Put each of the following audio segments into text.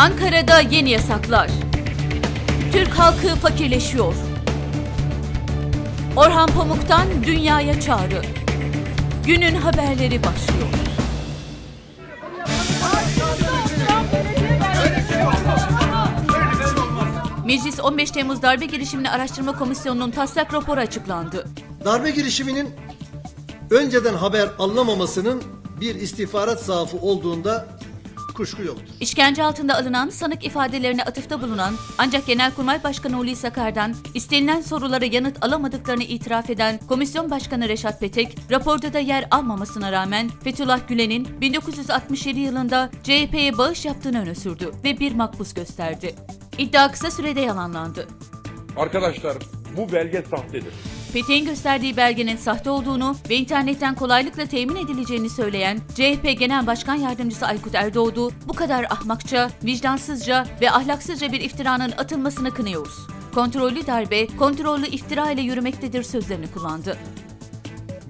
Ankara'da yeni yasaklar. Türk halkı fakirleşiyor. Orhan Pamuk'tan dünyaya çağrı. Günün haberleri başlıyor. Meclis 15 Temmuz Darbe Girişimini Araştırma Komisyonu'nun taslak raporu açıklandı. Darbe girişiminin önceden haber alınamamasının bir istihbarat zaafı olduğunda kuşku yoktur. İşkence altında alınan sanık ifadelerine atıfta bulunan ancak Genelkurmay Başkanı Hulusi Akar'dan istenilen sorulara yanıt alamadıklarını itiraf eden Komisyon Başkanı Reşat Petek, raporda da yer almamasına rağmen Fethullah Gülen'in 1967 yılında CHP'ye bağış yaptığını öne sürdü ve bir makbuz gösterdi. İddia kısa sürede yalanlandı. Arkadaşlar bu belge sahtedir. Petek'in gösterdiği belgenin sahte olduğunu ve internetten kolaylıkla temin edileceğini söyleyen CHP Genel Başkan Yardımcısı Aykut Erdoğdu, bu kadar ahmakça, vicdansızca ve ahlaksızca bir iftiranın atılmasını kınıyoruz. Kontrollü darbe, kontrollü iftira ile yürümektedir sözlerini kullandı.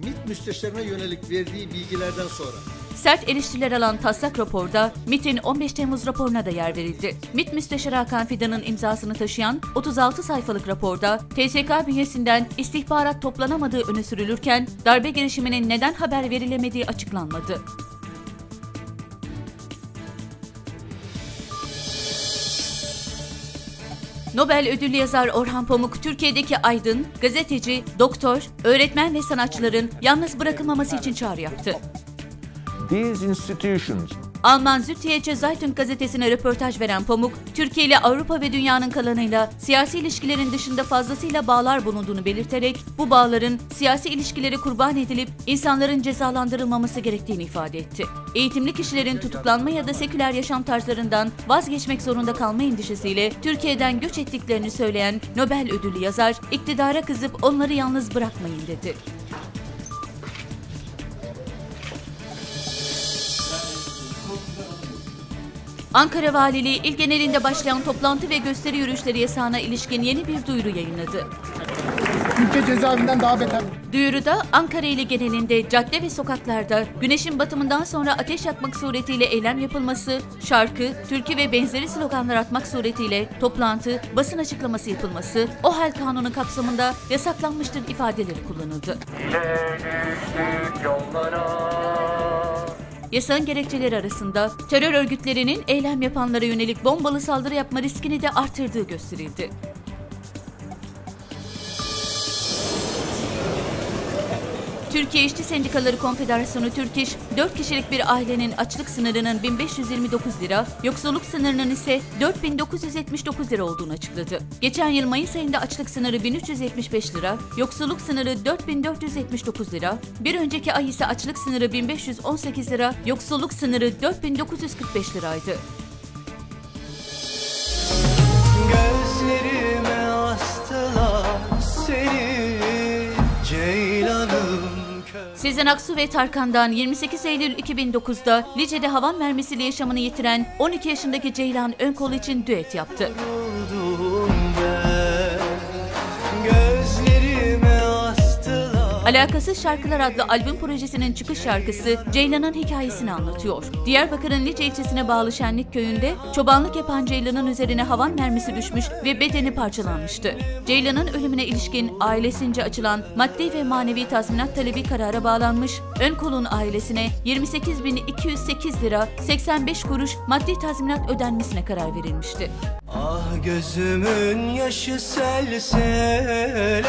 MİT müsteşarına yönelik verdiği bilgilerden sonra Sert eleştiriler alan taslak raporda MIT'in 15 Temmuz raporuna da yer verildi. MIT Müsteşarı Hakan Fidan'ın imzasını taşıyan 36 sayfalık raporda TSK bünyesinden istihbarat toplanamadığı öne sürülürken darbe girişiminin neden haber verilemediği açıklanmadı. Nobel ödüllü yazar Orhan Pamuk, Türkiye'deki aydın, gazeteci, doktor, öğretmen ve sanatçıların yalnız bırakılmaması için çağrı yaptı. These institutions Alman Süddeutsche Zeitung gazetesine röportaj veren Pamuk, Türkiye ile Avrupa ve dünyanın kalanıyla siyasi ilişkilerin dışında fazlasıyla bağlar bulunduğunu belirterek bu bağların siyasi ilişkileri kurban edilip insanların cezalandırılmaması gerektiğini ifade etti. Eğitimli kişilerin tutuklanma ya da seküler yaşam tarzlarından vazgeçmek zorunda kalma endişesiyle Türkiye'den göç ettiklerini söyleyen Nobel ödüllü yazar, iktidara kızıp onları yalnız bırakmayın dedi. Ankara Valiliği il genelinde başlayan toplantı ve gösteri yürüyüşleri yasağına ilişkin yeni bir duyuru yayınladı. Ülke cezaevinden daha beter. Duyuruda Ankara ili genelinde cadde ve sokaklarda güneşin batımından sonra ateş yakmak suretiyle eylem yapılması, şarkı, türkü ve benzeri sloganlar atmak suretiyle toplantı, basın açıklaması yapılması, o hal kanunu kapsamında yasaklanmıştır ifadeleri kullanıldı. Yasağın gerekçeleri arasında terör örgütlerinin eylem yapanlara yönelik bombalı saldırı yapma riskini de artırdığı gösterildi. Türkiye İşçi Sendikaları Konfederasyonu Türk İş, 4 kişilik bir ailenin açlık sınırının 1529 lira, yoksulluk sınırının ise 4979 lira olduğunu açıkladı. Geçen yıl Mayıs ayında açlık sınırı 1375 lira, yoksulluk sınırı 4479 lira, bir önceki ay ise açlık sınırı 1518 lira, yoksulluk sınırı 4945 liraydı. Gözlerime astılar seni Ceylanım Sezen Aksu ve Tarkan'dan 28 Eylül 2009'da Lice'de havan mermisiyle yaşamını yitiren 12 yaşındaki Ceylan Önkol için düet yaptı. Alakasız Şarkılar adlı albüm projesinin çıkış şarkısı Ceylan'ın hikayesini anlatıyor. Diyarbakır'ın Lice ilçesine bağlı Şenlik köyünde çobanlık yapan Ceylan'ın üzerine havan mermisi düşmüş ve bedeni parçalanmıştı. Ceylan'ın ölümüne ilişkin ailesince açılan maddi ve manevi tazminat talebi karara bağlanmış, Önkol'un ailesine 28.208 lira 85 kuruş maddi tazminat ödenmesine karar verilmişti. Ah gözümün yaşı sel sel